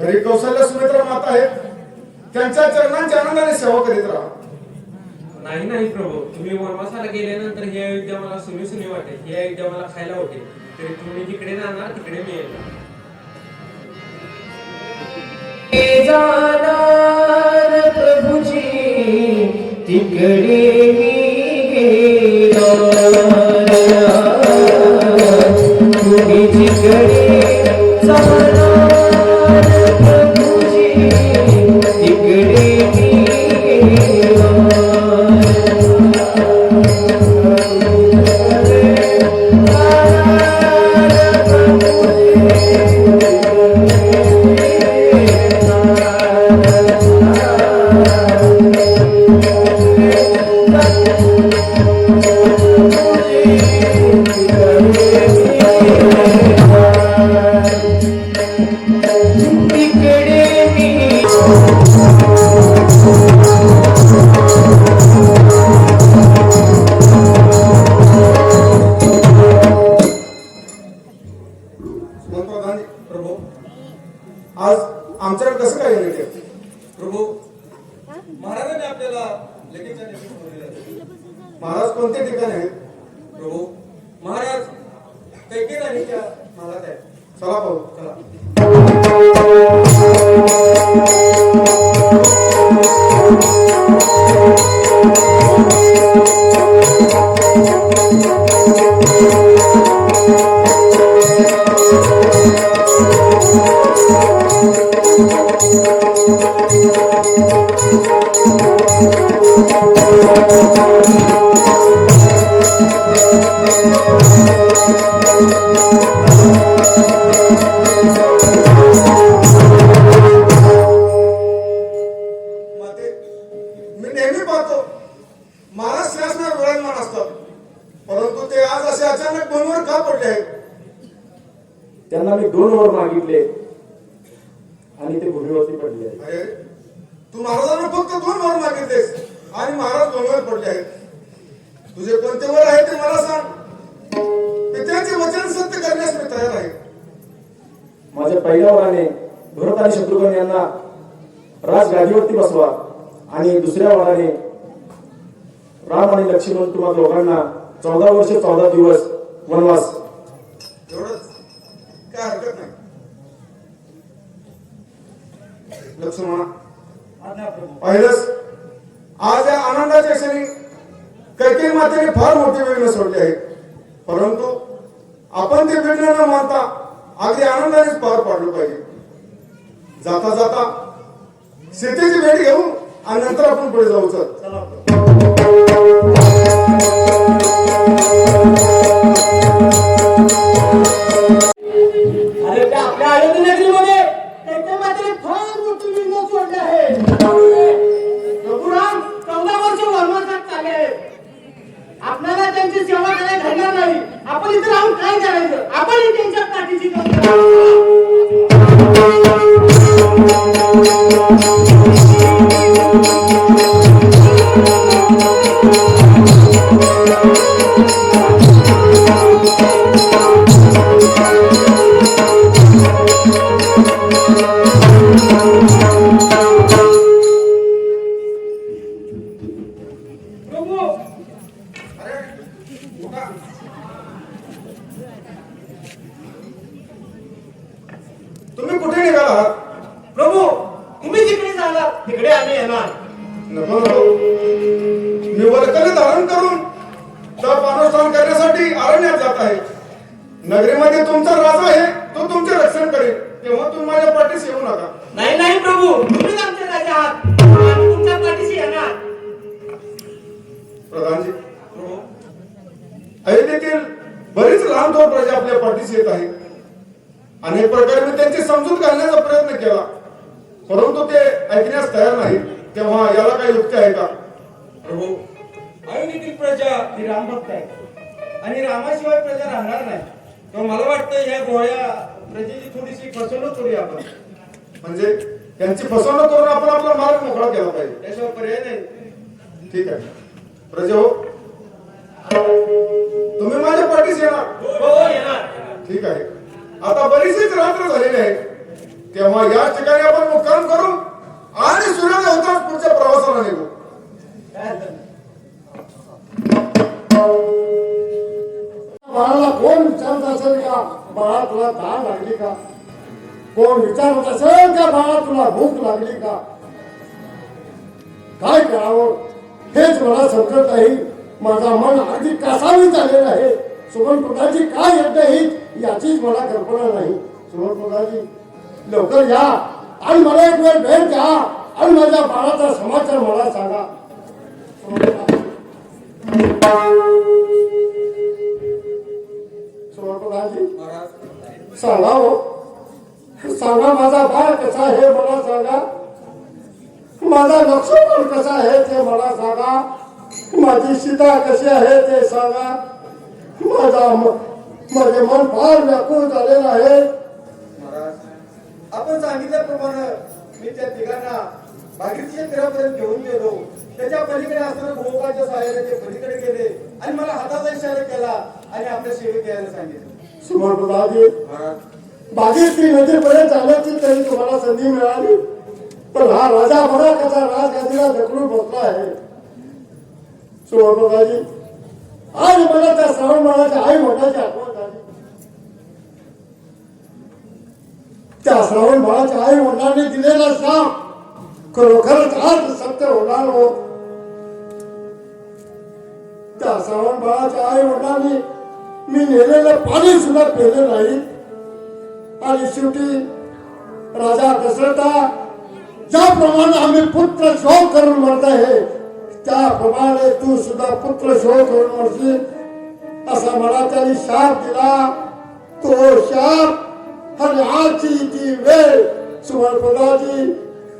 घरी कौशल्य सुमित्रा माता आहेत. त्यांच्या चरणांच्या आनंदाने सेवा करीत राहा. नाही नाही प्रभू. तुम्ही वनवासाला गेल्यानंतर हे अयोध्या मला सुनी सुनी वाटेल हे अयोध्या मला खायला वाटेल. तरी तुम्ही जिकडे जाणार तिकडे मी येणार. जाणार प्रभुजी. तिकडे मी गेलो. तुम्ही जिकडे जाणार महाराज कोणते ठिकाण आहेत? प्रभू महाराज कैकेत आणि त्या महाराज आहेत चला पाहू चला. त्यांना मी दोन वर मागितले. आणि ते भूमीवरती पडले अरे तू महाराजांना फक्त दोन वर मागितलेस आणि महाराज भूमीवर पडले आहेत. तुझे कोणते वर आहे ते मला सांग. पित्याचे वचन सत्य करण्यास मी तयार आहे. माझ्या पहिल्या वराने भरत आणि शत्रुघ्न यांना राजगादीवरती बसवा आणि दुसऱ्या वराने राम आणि लक्ष्मण तुम्हा दोघांना चौदा वर्ष चौदा दिवस वनवास एवढंच काय हरकत नाही लक्ष्मणा आज्ञा प्रभू पाहिलंच आज या आनंदाच्या क्षणी कैकेयी मातेने फार मोठी विघ्न सोडली आहे परंतु आपण ते विघ्न न मानता अगदी आनंदानेच पार पाडलं पाहिजे जाता जाता सीतेची भेट घेऊ आणि नंतर आपण पुढे जाऊ अरे आपल्या त्यांच्या मात्र फार मोठी विघ्न सोडले आहे. प्रभुराम चौदा वर्ष वनवासात चालले आहेत आपल्याला त्यांची सेवा करायला घडणार नाही. आपण इथे राहून काय करायचं? आपण त्यांच्या पाठीची तेव्हा तुम्ही माझ्या पाठीस येऊ नका. नाही नाही प्रभू. तुम्हीच आमचे राजा आहात. आम्ही तुमच्या पाठीशी येणार. प्रधानजी प्रभू अयोध्येतील बरीच लहान थोर प्रजा आपल्या पाठीस येत आहे अनेक प्रकारे मी त्यांची समजूत घालण्याचा प्रयत्न केला. परंतु ते ऐकण्यास तयार नाही तेव्हा याला काही युक्ती आहे का? प्रभू अयोध्येतील प्रजा ही रामभक्त आहे. आणि रामाशिवाय प्रजा राहणार नाही. तर मला वाटतं ह्या गोळ्या प्रजेची थोडीशी फसवणूक करूया आपण. म्हणजे यांची फसवणूक करून आपण आपला मार्ग मोकळा केला पाहिजे. त्याशिवाय पर्याय नाही. ठीक आहे. प्रजा हो. तुम्ही माझ्या पाठीशी येणार. हो येणार ठीक आहे. आता बरीचशीच रात्र झालेली आहे. तेव्हा या ठिकाणी आपण मुक्काम करू आणि सूर्योदय होताच पुढच्या बाळा तुला दाळ लागली का? कोण विचारत असेल का बाळा तुला भूक लागली का? काय करावं? हेच मला समजत नाही. माझा मन अगदी कसावी झालेला आहे. सुमनप्रदाजी काय येत नाही याचीच मला कल्पना नाही. सुमनप्रदाजी लवकर या. आणि मला एक वेळ भेट द्या. आणि माझ्या बाळाचा समाचार मला सांगा. सांगा हो. सांगा माझा बाळ कसा आहे मला सांगा. माझा लक्ष्मण कसा आहे ते मला सांगा. माझी सीता कशी आहे ते सांगा. माझा म- माझे मन फार व्याकुळ झालेलं आहे. आपण सांगितल्याप्रमाणे मी त्या तिघांना भागीरथीच्या तीरापर्यंत घेऊन गेलो. त्याच्या पलीकडे असं गोमुखाच्या सहाय्याने ते पलीकडे गेले आणि मला हाताचा इशारा केला आणि आपल्या सेवेत यायला सांगितलं. सुमन प्रधानजी महाराज भागीरथी नदीपर्यंत जाण्याची तरी तुम्हाला संधी मिळाली. पण हा राजा बरा कसा राजगादीला ढकलून बसला आहे? सुमन आज मला त्या श्रावण बाळाच्या आई वडिलांची आठवण झाली. त्या श्रावण बाळाच्या आई वडिलांनी दिलेला शाप खरोखरच आज सत्य होणार हो. त्या श्रावण बाळाच्या आई वडिलांनी मी नेलेलं पाणी सुद्धा पेलं नाही. आणि शेवटी राजा दशरथा ज्याप्रमाणे आम्ही पुत्र शोक करून मरत आहे त्याप्रमाणे तू सुद्धा पुत्र शोक करून मरशील. असा मला त्यांनी शाप दिला. तो शाप आणि आजची ती वेळ सुवर्णपदाची.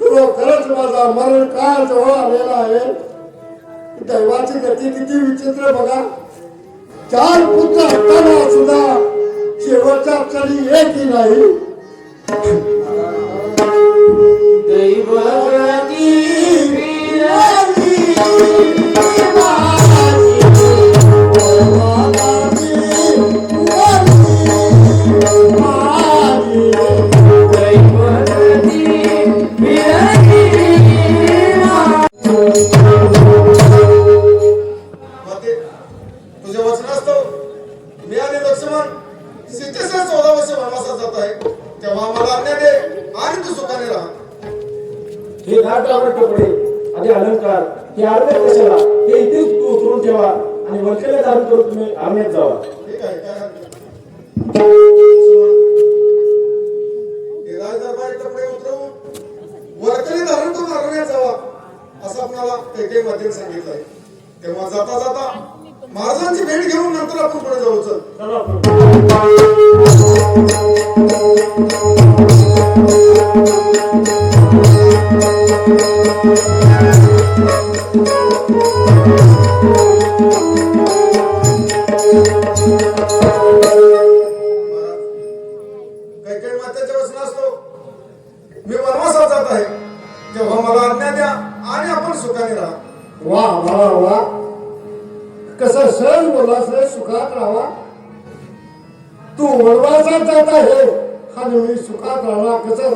खरोखरच माझा मरण काळ जवळ आलेला आहे. दैवाची गती किती विचित्र बघा. चार पुत्र असताना सुद्धा शेवटच्या क्षणी एकही नाही. जाता जाता. महाराजांची भेट घेऊन नंतर आपण पुढे जाऊ चल.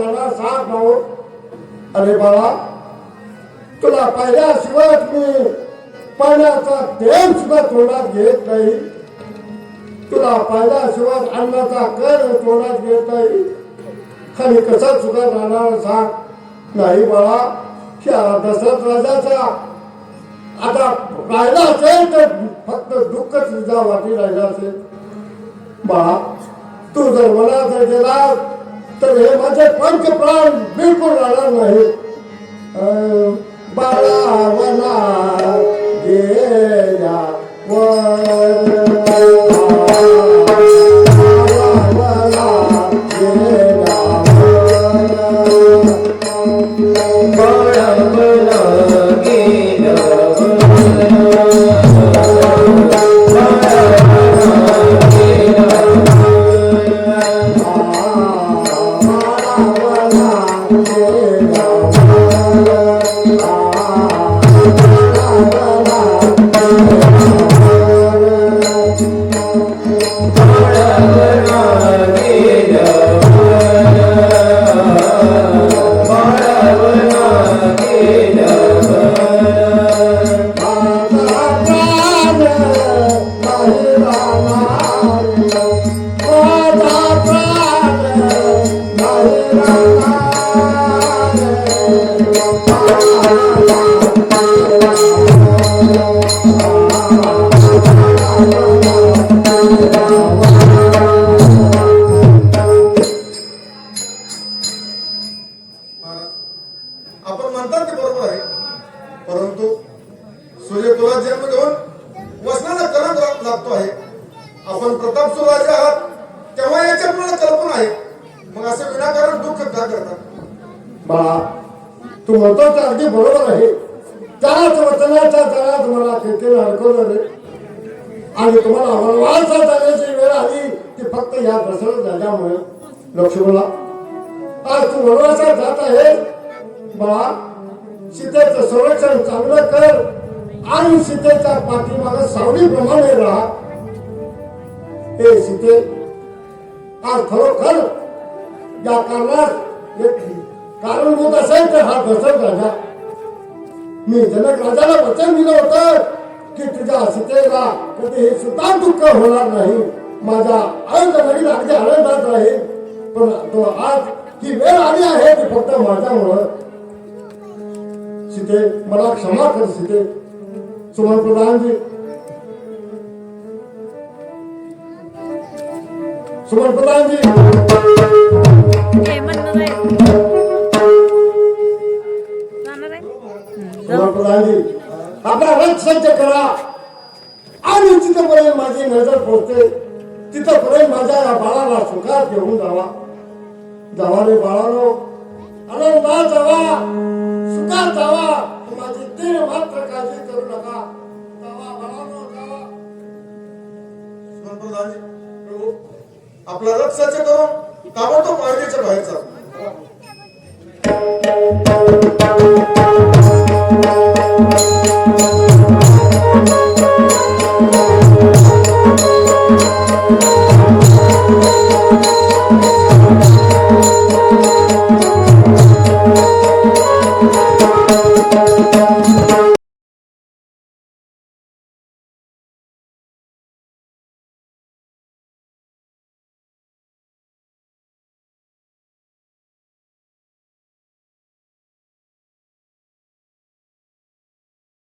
राहणार कसं सांग भाऊ हो। अरे बाळा तुला पाहिल्याशिवाय मी पाण्याचा थेंब सुद्धा तोंडात घेत नाही. तुला पाहिल्याशिवाय अन्नाचा कर तोंडात घेत नाही. खाली कसा सुद्धा राहणार सांग. नाही बाळा त्या दशरथ राजाचा आता राहिला असेल तर फक्त दुःख तुझ्या वाटी राहिला असेल. बाळा तू जर मला जर गेला तर हे माझे पंच प्राण बिलकुल राहणार नाही बाळा वना गेल्या वर. अगदी बरोबर आहे. त्याच वचनाच्या जगात मला किती अडकवलं रे. आणि तुम्हाला वनवासा जाण्याची वेळ आली ती फक्त या दसऱ्यात झाल्यामुळे. लक्ष्मणला आज तू वनवासात जात आहे बाळा सीतेचं संरक्षण चांगलं कर आणि सीतेच्या पाठीमागे सावलीप्रमाणे राहा. हे सीते आज खरोखर या कारणात एक कारण होत असेल तर हा दशरथ राजा मी जनक राजाला वचन दिलं होतं की तुझ्या सीतेला कधी हे सुद्धा दुःख होणार नाही. माझा आनंद नवीन अगदी आनंदात राहील पण तो आज ही वेळ आली आहे ती फक्त माझ्यामुळं. सीते मला क्षमा कर सीते. सुमन प्रधानजी. सुमन प्रधानजी. आपला रथ सज्ज करा. आणि तिथपर्यंत माझी नजर पोहोचते तिथपर्यंत माझ्या या बाळाला सुखात घेऊन जावा. जावा रे बाळानो. आनंदात जावा. सुखात जावा. माझी ते मात्र काळजी करू नका. जावा बाळानो जावा. आपला रथ सज्ज करून ताबडतोब मार्गेच्या बाहेर चाल